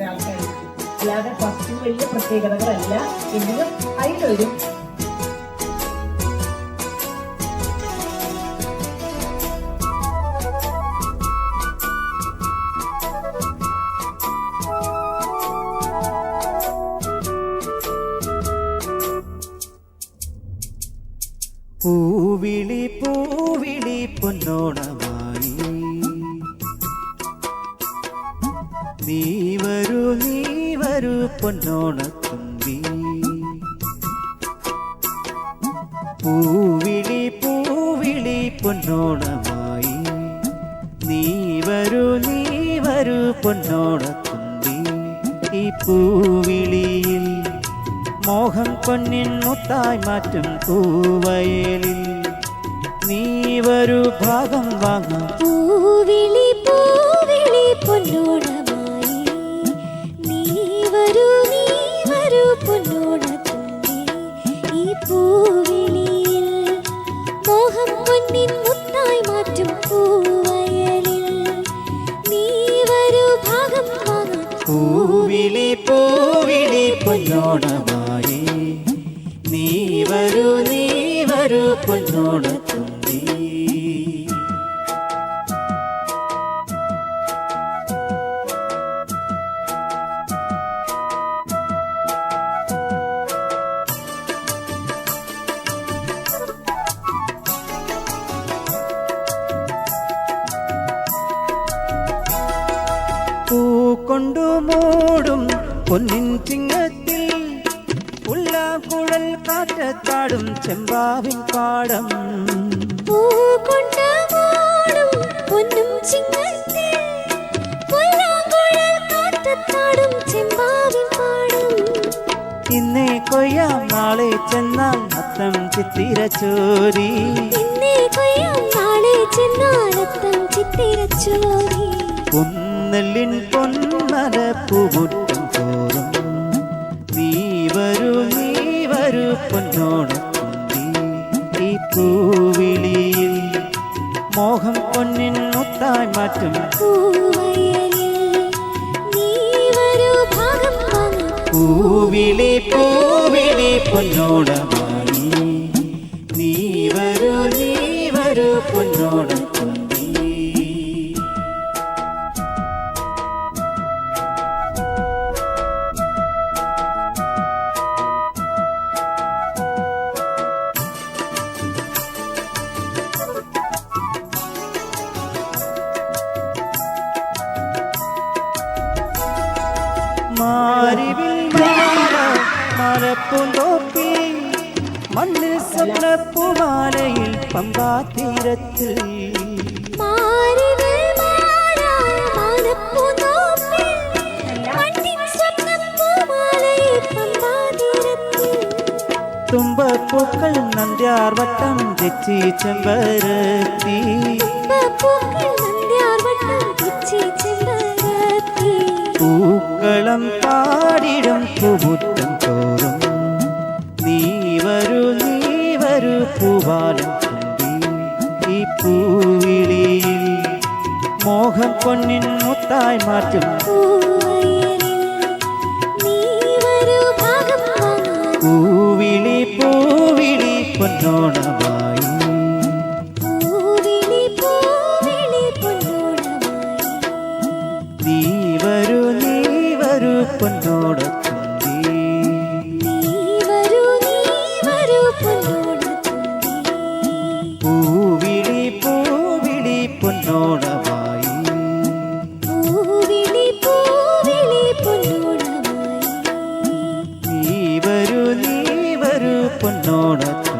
ഒരാൾക്കായിരിക്കും അല്ലാതെ ഫസ്റ്റും വലിയ പ്രത്യേകതകളല്ല. എങ്കിലും അതിലൊരു പൊന്നോണമായി. നീ വരൂ നീ വരൂ പൊന്നോണത്തുമ്പി ഈ പൂവിളിയിൽ മോഹം പൊന്നിൻ മുത്തായി മാറ്റും പൂവയലിൽ. നീ വരൂ ഭാഗം വാങ്ങാം. പൂവിളി പൂവിളി പൊന്നോണമായി. നീ വരൂ നീ വരൂ പൊന്നോണത്തുമ്പി ഈ പൂവിളിയിൽ പൊന്നിൻ ചിങ്ങത്തിൽ പുല്ലാക്കുഴൽ കാറ്റത്താടും ചെമ്പാവിൻ പാടം. പൊന്നും ചിങ്ങത്തിൽ കാറ്റത്താടും ചെമ്പാവിൻ പാടും. ഇന്നേ കൊയ്യാം നാളെ ചെന്നാൽ അത്തം ചിത്തിര ചോരി. ഇന്നേ കൊയ്യാം നാളെ ചെന്നാലത്തം ചിത്തിരച്ചോരി പൊന്നല്ലിൻ പൊന്മല പൂമുറ്റം തോറും പൂവിളി സ്വപ്നപ്പൂമാലയിൽ പമ്പാതീരത്തിൽ തുമ്പപ്പൂക്കൾ നന്ദ്യാർ വട്ടം തെച്ചി ചെമ്പരത്തി. നന്ദ്യാർവട്ടം പൂക്കളം പാടിടും പൂമുറ്റം മോഹം പൊന്നിൻ മുത്തായി വരൂ പൊന്നോടത്തുമ്പി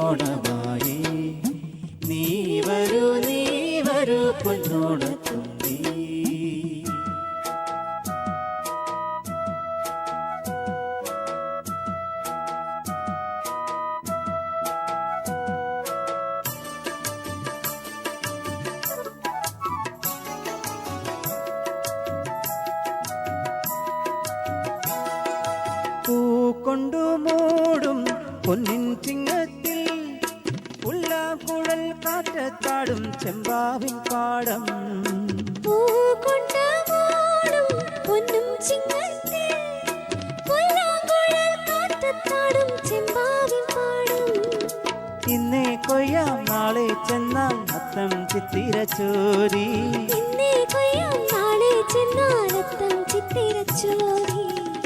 പൊന്നോണമായി നീ വരൂ നീ വരൂ പൊന്നോണത്തുമ്പി പൂ കൊണ്ടു മൂടും പൊന്നിൻ ചിങ്ങത്തിൽ പാടം പൊന്നും ചെമ്പാവിൻ പാടം. ഇന്നേ കൊയ്യാം നാളെ ചെന്നാൽ അത്തം ചിത്തിര ചോരി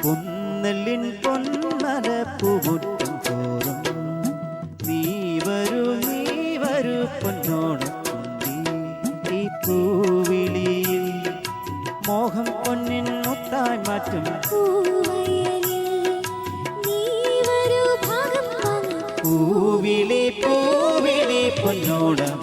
പൊന്നലിൻ കൊയ്യാം പൂവിളി പൂവിളി പൊന്നോടമായി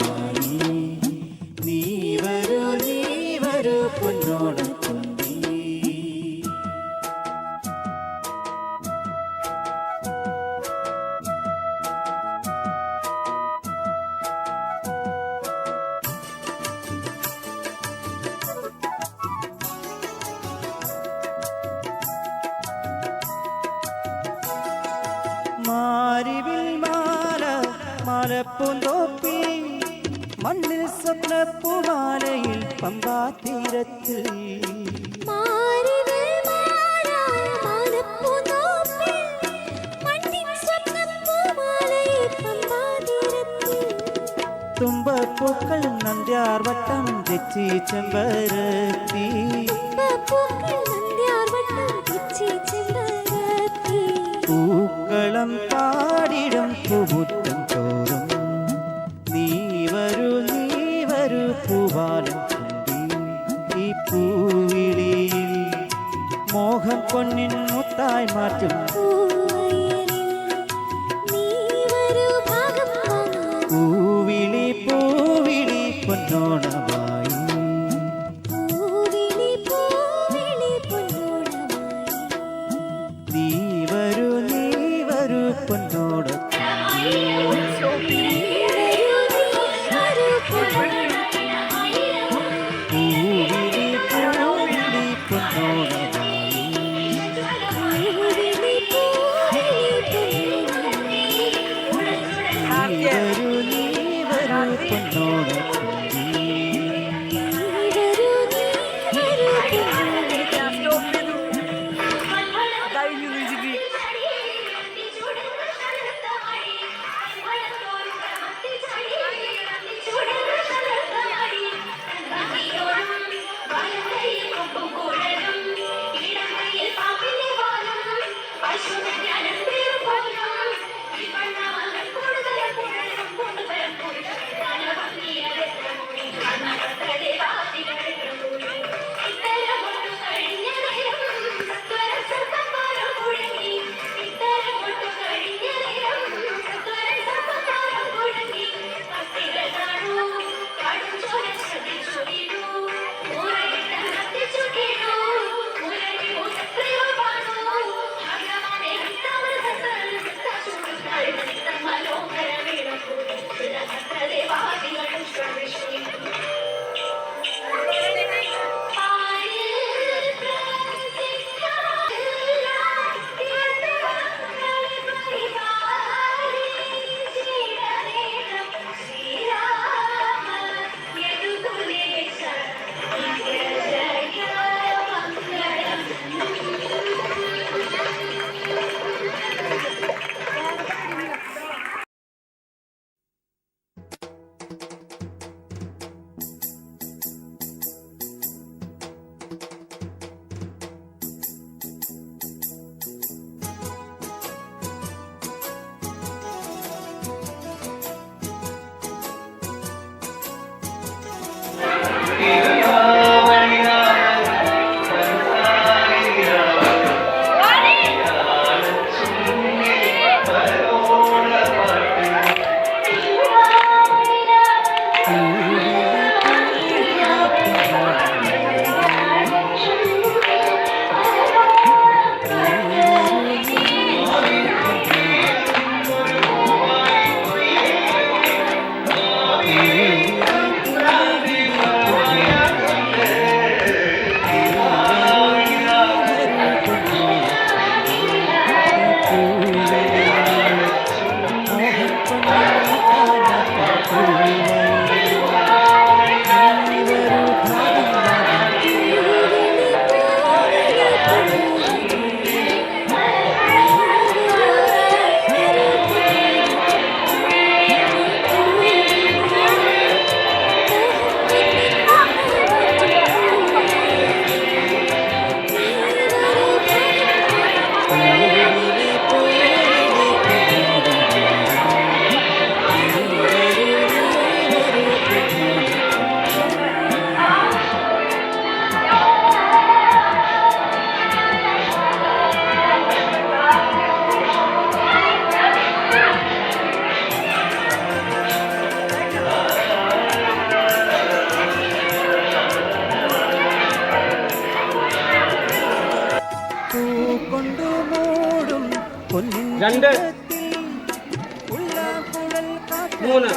മാലപ്പൂന്തോപ്പിൽ മണ്ണിൽ സ്വപ്നപ്പൂമാലയിൽ പമ്പാ തീരത്തിൽ മാറിവൾ മാറായ മാനപ്പൂന്തോപ്പിൽ മണ്ണിൻ സ്വപ്നപ്പൂമാലയിൽ പമ്പാതീരത്തിൽ തുമ്പപ്പൂക്കൾ നന്ദ്യാർ വട്ടം തെച്ചി ചെമ്പരത്തി പൂക്കൾ നന്ദ്യാർവട്ടം പിച്ചി ചെമ്പരത്തി പൂക്കളം പാടിടും പൂമുറ്റം പൊന്നിൻ മുത്തായി മാറ്റും. പൂവിളി പൂവിളി പൊന്നോണമായി രണ്ട് മൂന്ന്.